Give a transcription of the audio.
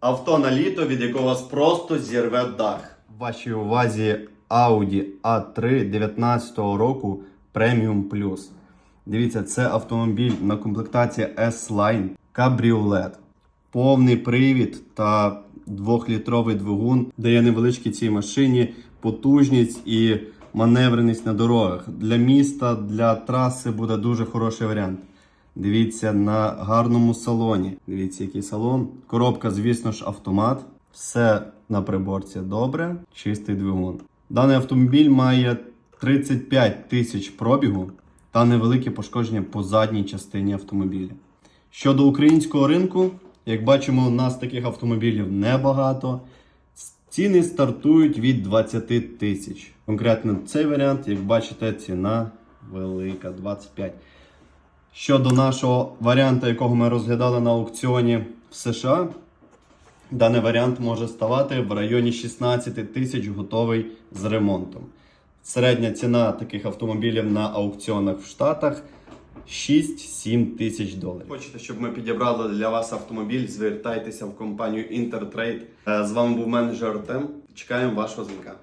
Авто на літо, від якого вас просто зірве дах. Вашій увазі Audi A3 19 року Premium Plus. Дивіться, це автомобіль на комплектації S-Line Cabriolet. Повний привід та 2-літровий двигун дає невеличкій цій машині потужність і маневреність на дорогах. Для міста, для траси буде дуже хороший варіант. Дивіться на гарному салоні. Дивіться, який салон. Коробка, звісно ж, автомат. Все на приборці добре, чистий двигун. Даний автомобіль має 35 тисяч пробігу та невелике пошкодження по задній частині автомобіля. Щодо українського ринку, як бачимо, у нас таких автомобілів небагато. Ціни стартують від 20 тисяч. Конкретно цей варіант, як бачите, ціна велика 25. Щодо нашого варіанту, якого ми розглядали на аукціоні в США, даний варіант може ставати в районі 16 тисяч готовий з ремонтом. Середня ціна таких автомобілів на аукціонах в Штатах 6-7 тисяч доларів. Хочете, щоб ми підібрали для вас автомобіль? Звертайтеся в компанію Intertrade. Е, З вами був менеджер Артем. Чекаємо вашого дзвінка.